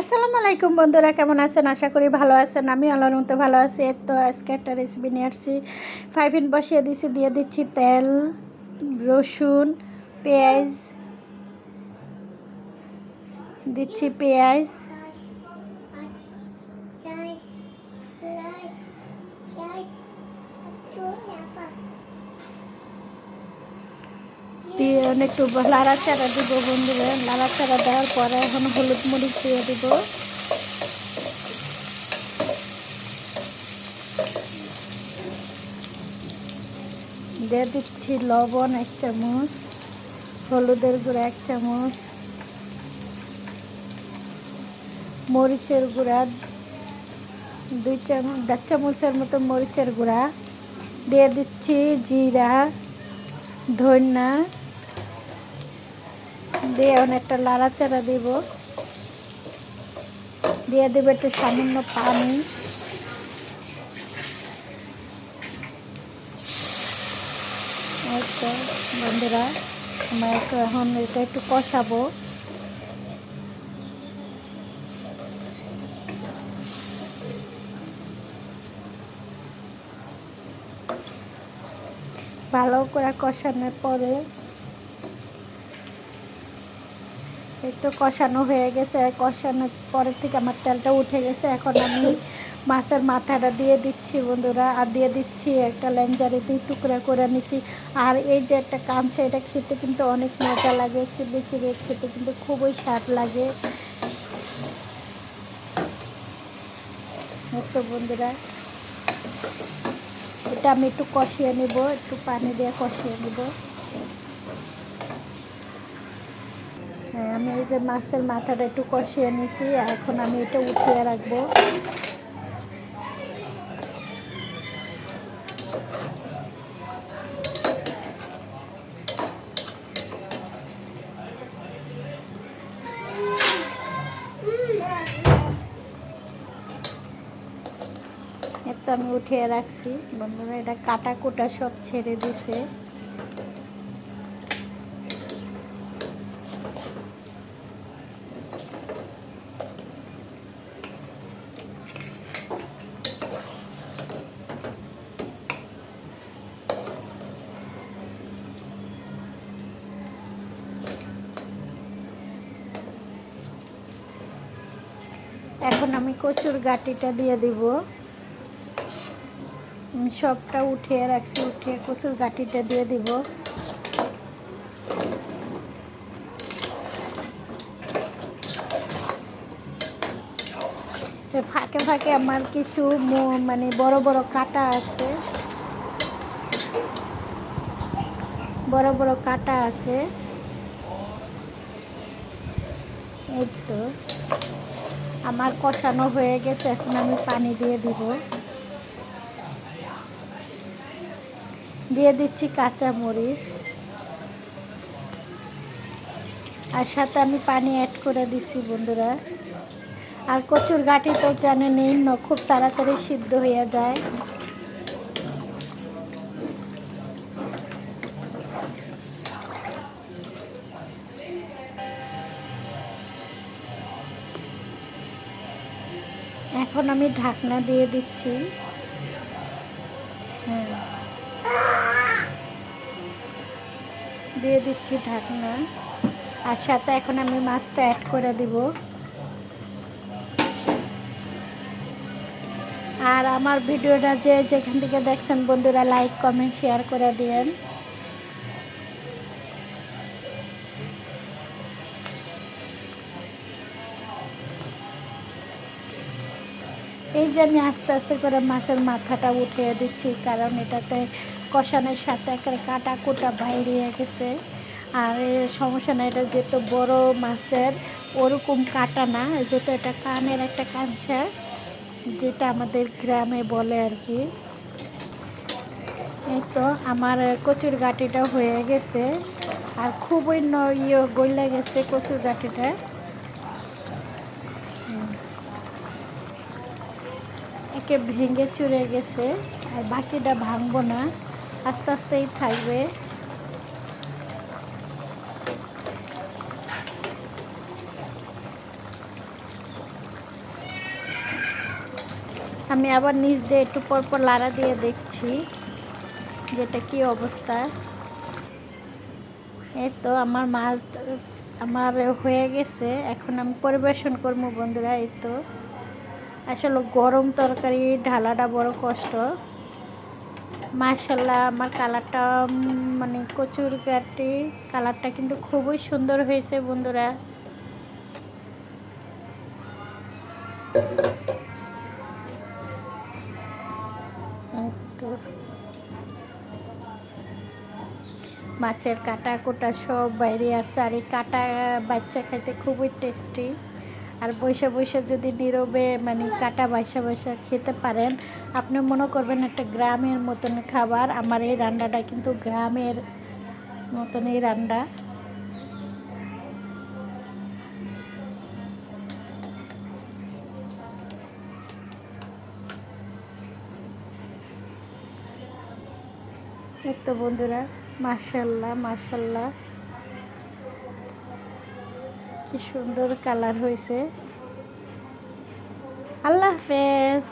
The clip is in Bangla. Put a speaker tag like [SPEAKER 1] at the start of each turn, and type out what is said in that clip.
[SPEAKER 1] আসসালামু আলাইকুম বন্ধুরা, কেমন আছেন? আশা করি ভালো আছেন। আমি আল্লাহর মতো ভালো আছি। তো আজকে একটা রেসিপি নিয়ে আসছি। ফাইভ ইন বসিয়ে দিচ্ছি দিয়ে দিচ্ছি তেল, রসুন, পেঁয়াজ, দিচ্ছি পেঁয়াজ দিয়ে একটু লাড়াচাড়া দিব বন্ধুরা। লাড়াচাড়া দেওয়ার পরে এখন হলুদ মরিচ দিয়ে দিব। দিয়ে দিচ্ছি লবণ এক চামচ, হলুদের গুঁড়া এক চামচ, মরিচের গুঁড়া দুই চামচ, দেড় চামচের মতো মরিচের গুঁড়া। দিয়ে দিচ্ছি জিরা, ধন্যা দিয়ে অনেকটা লাড়াচাড়া দিব। দিয়ে দেবে একটু সামান্য পানি। বন্ধুরা, আমরা এখন এটা একটু কষাবো। ভালো করে কষানোর পরে একটু কষানো হয়ে গেছে। কষানোর পরের থেকে আমার তেলটা উঠে গেছে। এখন আমি মাছের মাথাটা দিয়ে দিচ্ছি বন্ধুরা, আর দিয়ে দিচ্ছি একটা ল্যাঞ্জারি দুই টুকরা করে নিছি। আর এই যে একটা কাঁচা, এটা খেতে কিন্তু অনেক মজা লাগে। চিলি চিলি খেতে কিন্তু খুবই স্বাদ লাগে। তো বন্ধুরা, এটা আমি একটু কষিয়ে নিব, একটু পানি দিয়ে কষিয়ে নিব হ্যাঁ আমি এই যে মাছের মাথাটা একটু কষিয়ে নিছি, এখন আমি এটা উঠিয়ে রাখব। তো আমি উঠিয়ে রাখছি। বন্ধুরা, এটা কাটা কুটা সব ছেড়ে দিছে। এখন আমি কচুর গাটিটা দিয়ে দিব। সবটা উঠিয়ে রাখছি, উঠিয়ে কচুর গাটিটা দিয়ে দিব। ফাঁকে ফাঁকে আমার কিছু মানে বড় বড় কাটা আছে। বড় বড় কাটা আছে। এই তো। আমার কষানো হয়ে গেছে, এখন আমি পানি দিয়ে দিব। দিয়ে দিচ্ছি কাঁচা মরিচ। আর সাথে আমি পানি অ্যাড করে দিচ্ছি বন্ধুরা। আর কচুর গাঠি তো জানেন খুব তাড়াতাড়ি সিদ্ধ হয়ে যায়। এখন আমি ঢাকনা দিয়ে দিচ্ছি। হ্যাঁ। দিয়ে দিচ্ছি ঢাকনা। আর সাথে এখন আমি মাছটা অ্যাড করে দিব। আর আমার ভিডিওটা যে যেখান থেকে দেখছেন বন্ধুরা লাইক কমেন্ট শেয়ার করে দিয়েন। এই যে আমি আস্তে আস্তে করে মাছের মাথাটা উঠিয়ে দিচ্ছি, কারণ এটাতে কষানোর সাথে একটা কাটা কোটা বাইরে গেছে। আর সমস্যা না এটা যেহেতু বড় মাছের, ওরকম কাটা না, যেহেতু এটা কানের একটা কাঁচা, যেটা আমাদের গ্রামে বলে আর কি। এই তো আমার কচুর গাটিটা হয়ে গেছে, আর খুবই ইয়ে গইলা গেছে কচুর গাটিটা একে ভেঙে চুরে গেছে আর বাকিটা ভাঙবো না। আস্তে আস্তেই থাকবে। আমি আবার নিচ দিয়ে একটু পর পর লাড়া দিয়ে দেখছি যেটা কি অবস্থা। এই তো আমার মাছ, আমার হয়ে গেছে। এখন আমি পরিবেশন করব বন্ধুরা, এই তো। আসলে গরম তরকারি ঢালাটা বড় কষ্ট। মাশাল্লাহ আমার কালারটা মানে কচুর গাটি, কালারটা কিন্তু খুবই সুন্দর হয়েছে বন্ধুরা। মাছের কাটা কোটা সব বাইরে আর এই কাটা বাচ্চা খাইতে খুবই টেস্টি আর বৈশা বৈশা যদি নীরবে মানে কাটা বাইসা বাইসা খেতে পারেন, আপনি মনে করবেন একটা গ্রামের মতন খাবার। আমার এই রান্নাটা কিন্তু গ্রামের মতন এই রান্না তো বন্ধুরা, মাশাল্লাহ মাশাল্লাহ। কি সুন্দর কালার হয়েছে। আল্লাহ হাফেজ।